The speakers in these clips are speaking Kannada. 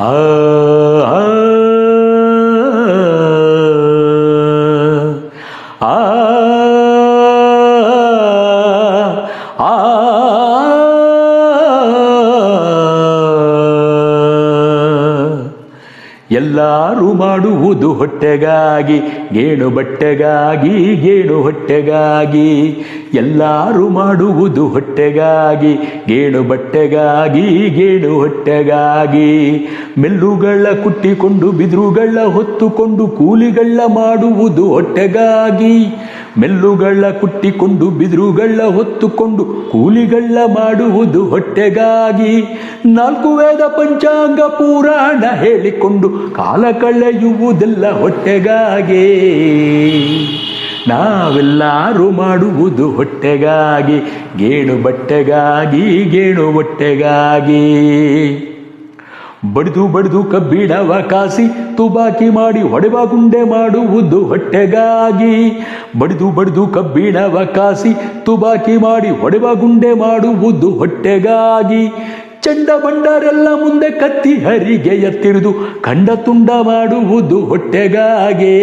Ah. ಎಲ್ಲರೂ ಮಾಡುವುದು ಹೊಟ್ಟೆಗಾಗಿ, ಗೇಣು ಬಟ್ಟೆಗಾಗಿ, ಗೇಣು ಹೊಟ್ಟೆಗಾಗಿ. ಎಲ್ಲರೂ ಮಾಡುವುದು ಹೊಟ್ಟೆಗಾಗಿ, ಗೇಣು ಬಟ್ಟೆಗಾಗಿ, ಗೇಣು ಹೊಟ್ಟೆಗಾಗಿ. ಮೆಲ್ಲುಗಳ ಕುಟ್ಟಿಕೊಂಡು, ಬಿದಿರುಗಳ ಹೊತ್ತುಕೊಂಡು, ಕೂಲಿಗಳ ಮಾಡುವುದು ಹೊಟ್ಟೆಗಾಗಿ. ಮೆಲ್ಲುಗಳ ಕುಟ್ಟಿಕೊಂಡು, ಬಿದಿರುಗಳ ಹೊತ್ತುಕೊಂಡು, ಕೂಲಿಗಳ ಮಾಡುವುದು ಹೊಟ್ಟೆಗಾಗಿ. ನಾಲ್ಕು ವೇದ ಪಂಚಾಂಗ ಪುರಾಣ ಹೇಳಿಕೊಂಡು ಕಾಲ ಕಳೆಯುವುದೆಲ್ಲ ಹೊಟ್ಟೆಗಾಗಿ. ನಾವೆಲ್ಲರೂ ಮಾಡುವುದು ಹೊಟ್ಟೆಗಾಗಿ, ಗೇಣು ಬಟ್ಟೆಗಾಗಿ, ಗೇಣು ಹೊಟ್ಟೆಗಾಗಿ. ಬಡಿದು ಬಡಿದು ಕಬ್ಬಿಣವ ಕಾಸಿ, ತುಬಾಕಿ ಮಾಡಿ ಹೊಡೆವ ಗುಂಡೆ ಮಾಡುವುದು ಹೊಟ್ಟೆಗಾಗಿ. ಬಡಿದು ಬಡಿದು ಕಬ್ಬಿಣವ ಕಾಸಿ, ತುಬಾಕಿ ಮಾಡಿ ಹೊಡೆವ ಗುಂಡೆ ಮಾಡುವುದು ಹೊಟ್ಟೆಗಾಗಿ. ಚಂಡ ಬಂಡರೆಲ್ಲ ಮುಂದೆ ಕತ್ತಿ ಹರಿಗೆ ಎತ್ತಿರಿದು ಕಂಡ ತುಂಡ ಮಾಡುವುದು ಹೊಟ್ಟೆಗಾಗೆ.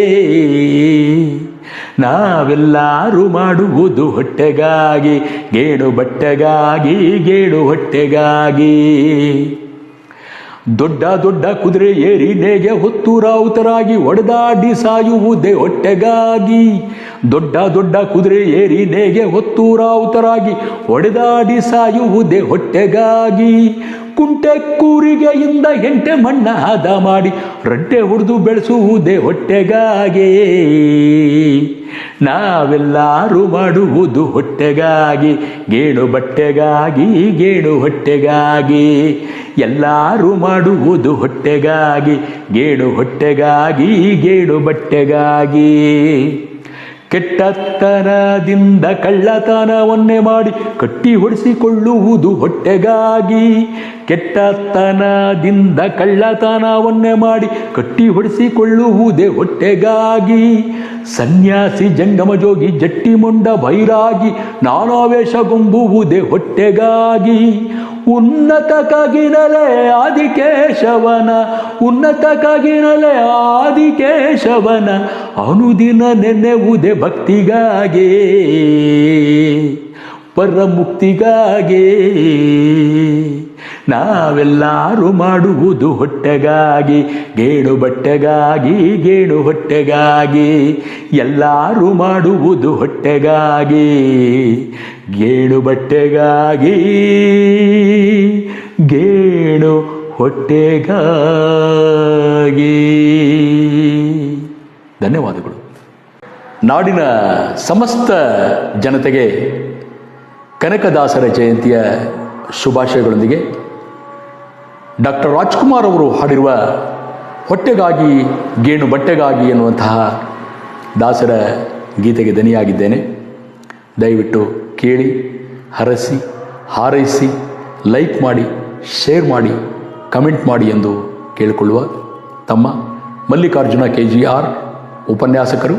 ನಾವೆಲ್ಲರೂ ಮಾಡುವುದು ಹೊಟ್ಟೆಗಾಗಿ, ಗೇಡು ಬಟ್ಟೆಗಾಗಿ ಗೇಡು ಹೊಟ್ಟೆಗಾಗಿ. ದೊಡ್ಡ ದೊಡ್ಡ ಕುದುರೆ ಏರಿ ನೇಗೆ ಹೊತ್ತು ರಾವುತರಾಗಿ ಒಡೆದಾಡಿ ಸಾಯುವುದೇ ಹೊಟ್ಟೆಗಾಗಿ. ದೊಡ್ಡ ದೊಡ್ಡ ಕುದುರೆ ಏರಿ ನೇಗೆ ಹೊತ್ತು ರಾವುತರಾಗಿ ಒಡೆದಾಡಿ ಸಾಯುವುದೇ ಹೊಟ್ಟೆಗಾಗಿ. ಕುಂಟೆ ಕೂರಿಗೆಯಿಂದ ಎಂಟೆ ಮಣ್ಣ ಹದ ಮಾಡಿ ರಟ್ಟೆ ಹೊಡೆದು ಬೆಳೆಸುವುದೇ ಹೊಟ್ಟೆಗಾಗಿ. ನಾವೆಲ್ಲರೂ ಮಾಡುವುದು ಹೊಟ್ಟೆಗಾಗಿ, ಗೇಣು ಬಟ್ಟೆಗಾಗಿ, ಗೇಣು ಹೊಟ್ಟೆಗಾಗಿ. ಎಲ್ಲರೂ ಮಾಡುವುದು ಹೊಟ್ಟೆಗಾಗಿ, ಗೇಡು ಹೊಟ್ಟೆಗಾಗಿ, ಗೇಡು ಬಟ್ಟೆಗಾಗಿ. ಕೆಟ್ಟತನದಿಂದ ಕಳ್ಳತನವನ್ನೇ ಮಾಡಿ ಕಟ್ಟಿ ಹೊಡಿಸಿಕೊಳ್ಳುವುದು ಹೊಟ್ಟೆಗಾಗಿ ಕೆಟ್ಟತನದಿಂದ ಕಳ್ಳತನವನ್ನೇ ಮಾಡಿ ಕಟ್ಟಿ ಹೊಡಿಸಿಕೊಳ್ಳುವುದೇ ಹೊಟ್ಟೆಗಾಗಿ. ಸನ್ಯಾಸಿ ಜಂಗಮ ಜೋಗಿ ಜಟ್ಟಿ ಮುಂಡ ಬೈರಾಗಿ ನಾನಾವೇಶಗೊಂಬುವುದೇ ಹೊಟ್ಟೆಗಾಗಿ. ಉನ್ನತ ಕಗಿನಲೆ ಆದಿಕೇಶವನ ಉನ್ನತ ಕಗಿನಲೆ ಆದಿಕೇಶವನ, ಅನುದಿನ ಭಕ್ತಿಗಾಗಿ, ಪರಮುಕ್ತಿಗಾಗಿ. ನಾವೆಲ್ಲರೂ ಮಾಡುವುದು ಹೊಟ್ಟೆಗಾಗಿ, ಗೇಣು ಬಟ್ಟೆಗಾಗಿ, ಗೇಣು ಹೊಟ್ಟೆಗಾಗಿ, ಎಲ್ಲರೂ ಮಾಡುವುದು ಹೊಟ್ಟೆಗಾಗಿ. ಗೇಣು ಬಟ್ಟೆಗಾಗಿ, ಗೇಣು ಹೊಟ್ಟೆಗಾಗಿ. ಧನ್ಯವಾದಗಳು. ನಾಡಿನ ಸಮಸ್ತ ಜನತೆಗೆ ಕನಕದಾಸರ ಜಯಂತಿಯ ಶುಭಾಶಯಗಳೊಂದಿಗೆ ಡಾಕ್ಟರ್ ರಾಜ್ಕುಮಾರ್ ಅವರು ಹಾಡಿರುವ ಹೊಟ್ಟೆಗಾಗಿ, ಗೇಣು ಬಟ್ಟೆಗಾಗಿ ಎನ್ನುವಂತಹ ದಾಸರ ಗೀತೆಗೆ ದನಿಯಾಗಿದ್ದೇನೆ ದಯವಿಟ್ಟು ಕೇಳಿ, ಹರಸಿ, ಹಾರೈಸಿ ಲೈಕ್ ಮಾಡಿ ಶೇರ್ ಮಾಡಿ ಕಮೆಂಟ್ ಮಾಡಿ ಎಂದು ಕೇಳಿಕೊಳ್ಳುವ ತಮ್ಮ ಮಲ್ಲಿಕಾರ್ಜುನ ಕೆ ಜಿ ಆರ್ ಉಪನ್ಯಾಸಕರು,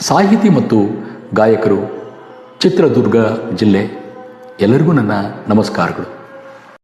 ಸಾಹಿತಿ ಮತ್ತು ಗಾಯಕರು ಚಿತ್ರದುರ್ಗ ಜಿಲ್ಲೆ. ಎಲ್ಲರಿಗೂ ನನ್ನ ನಮಸ್ಕಾರಗಳು.